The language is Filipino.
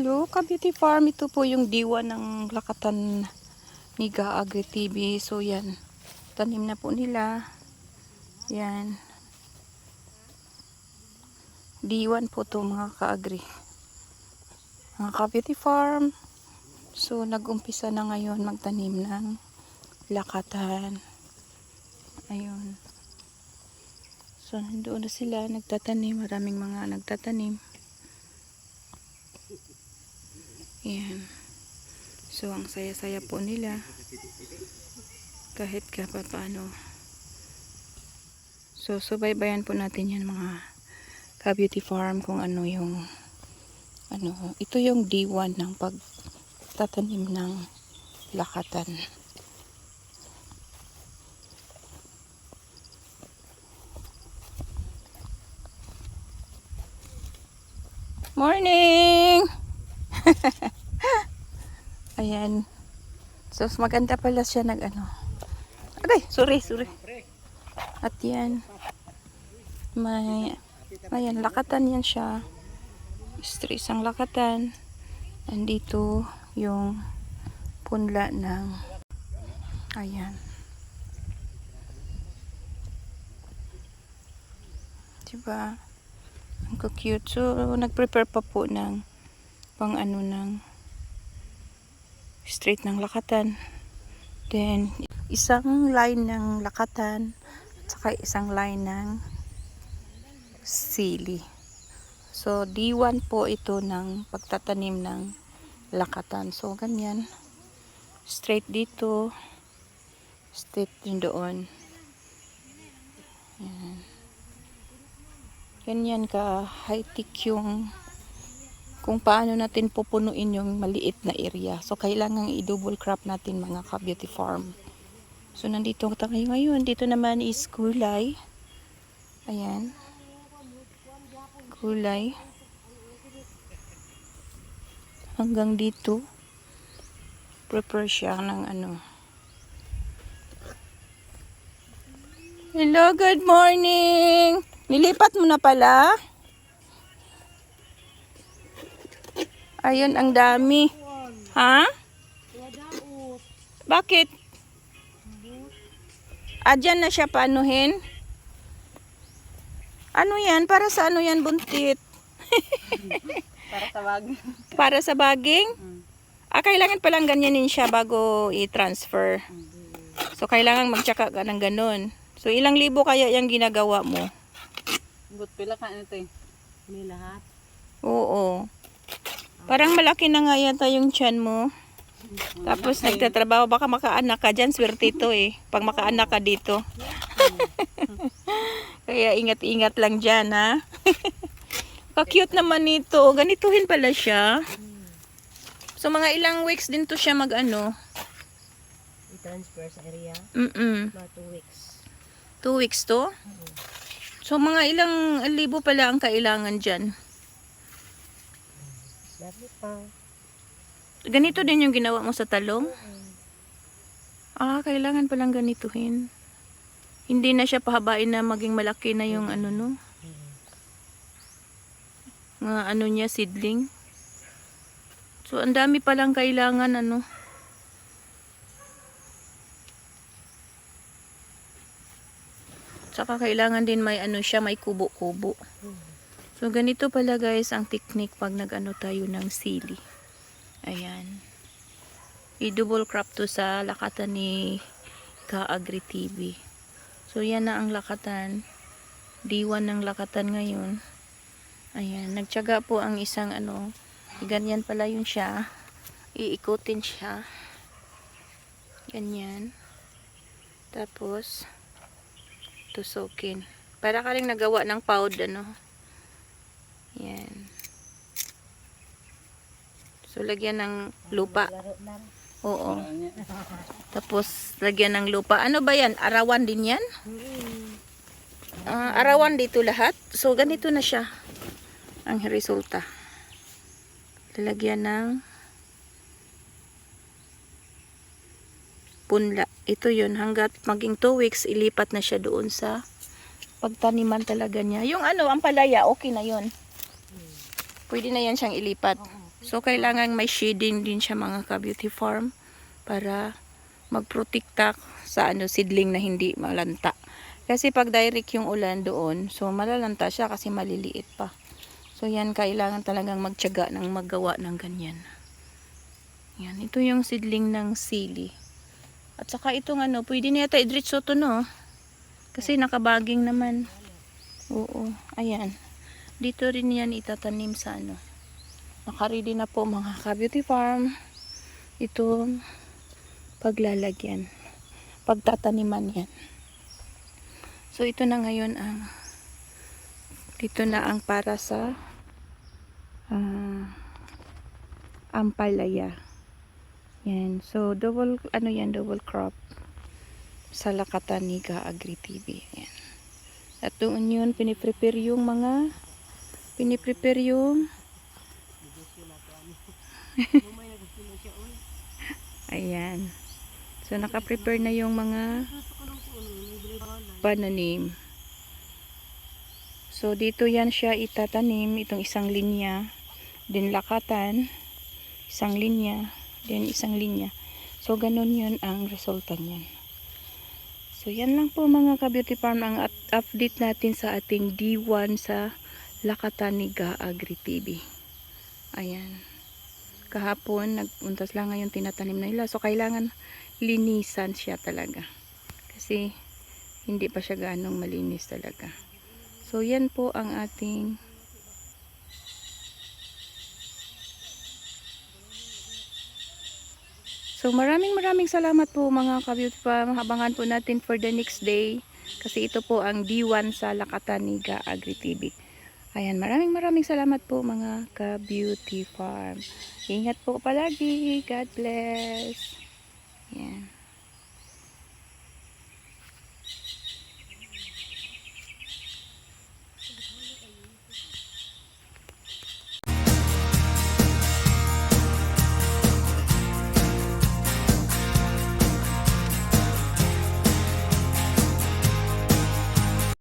Hello, ka-beauty farm. Ito po yung diwa ng lakatan ni Ga Agri TV. So, yan. Tanim na po nila. Yan. Diwan po to mga ka-agri. Mga ka-beauty farm. So, nag-umpisa na ngayon magtanim ng lakatan. Ayun. So, nandoon na sila. Nagtatanim. Maraming mga nagtatanim. Yan. So, ang saya-saya po nila. Kahit ka pa paano. So, subaybayan po natin yan mga ka-beauty farm kung ano yung ano, ito yung D1 ng pagtatanim ng lakatan. Morning! Ayan. So, maganda pala siya nag ano. Agay, sorry, sorry. At yan. May, ayan, lakatan yan siya. Stress ang lakatan. Andito yung punla ng, ayan. Diba? Ang cute. So, nag-prepare pa po ng pang ano ng straight ng lakatan. Then, isang line ng lakatan at saka isang line ng sili. So, D1 po ito ng pagtatanim ng lakatan. So, ganyan. Straight dito. Straight din doon. Yan. Ganyan ka high-tech yung kung paano natin pupunuin yung maliit na area. So, kailangan i-double crop natin mga ka-beauty farm. So, nandito tayo ngayon. Dito naman is gulay. Ayan. Gulay. Hanggang dito. Prepare siya ng ano. Hello, good morning! Nilipat mo na pala? Ayun, ang dami. Ha? Bakit? Ah, dyan na siya paanuhin? Ano yan? Para sa ano yan, buntit? Para sa wag. Para sa baging? Ah, kailangan palang ganyanin siya bago i-transfer. So, kailangan magtsaka ka ng ganun. So, ilang libo kaya yung ginagawa mo? But pila ka nito eh. May lahat. Oo. Parang malaki na nga yata yung tiyan mo. Tapos nagtatrabaho, baka makaanak ka dyan. Swerte ito eh. Pag makaanak ka dito. Kaya ingat-ingat lang dyan ha. Ka-cute naman ito. Ganituhin pala siya. So mga ilang weeks din to siya mag ano. I-transfer sa area. Mm-mm. Mga 2 weeks. Two weeks to? So mga ilang libo pala ang kailangan dyan. Dami pa. Ganito din yung ginawa mo sa talong? Ah, kailangan palang ganituhin. Hindi na siya pahabain na maging malaki na yung ano no. Mga ano niya, seedling. So, ang dami palang kailangan ano. Saka kailangan din may ano siya, may kubo-kubo. So, ganito pala guys ang technique pag nag-ano tayo ng sili. Ayan. I-double crop to sa lakatan ni Ka-Agri TV. So, yan na ang lakatan. D1 ng lakatan ngayon. Ayan. Nagtyaga po ang isang ano. Ganyan pala yun siya. Iikutin siya. Ganyan. Tapos, tusukin. Para ka rin nagawa ng powd, ano. Yan. So, lagyan ng lupa. Oo. Tapos, lagyan ng lupa. Ano ba yan? Arawan din yan? Ah, arawan dito lahat. So, ganito na siya. Ang resulta. Lalagyan ng punla. Ito yun. Hanggat maging 2 weeks, ilipat na siya doon sa pagtaniman talaga niya. Yung ano, ang palaya, okay na yun. Pwede na yan siyang ilipat. So, kailangan may shading din siya mga ka-beauty farm para magprotekta sa ano seedling na hindi malanta. Kasi pag direct yung ulan doon, so malalanta siya kasi maliliit pa. So yan, kailangan talagang magtiyaga ng maggawa ng ganyan. Yan, ito yung seedling ng sili. At saka itong ano, pwede na yata idritso to no. Kasi nakabaging naman. Oo, ayan. Dito rin yan itatanim sa ano. Nakaready na po mga ka-beauty farm. Itong paglalagyan. Pagtataniman yan. So ito na ngayon ang dito na ang para sa ah, ampalaya. Yan. So double ano yan, double crop sa Lakataniga Agri TV. Yan. At doon yun piniprepare yung mga piniprepare yung Ayan. So naka-prepare na yung mga pananim. So dito yan siya itatanim itong isang linya, din lakatan, isang linya, then isang linya. So ganun yun ang resulta niyan. So yan lang po mga ka-beauty farm ang up- update natin sa ating D1 sa Lakataniga Agri TV. Ayan. Kahapon nagpuntas lang ngayon tinatanim na nila. So kailangan linisan siya talaga. Kasi hindi pa siya ganong malinis talaga. So yan po ang ating So maraming maraming salamat po mga ka-beauty farm. Habangan po natin for the next day. Kasi ito po ang D1 sa Lakataniga Agri TV. Ayan, maraming maraming salamat po mga ka-beauty farm. Ingat po palagi. God bless. Ayan.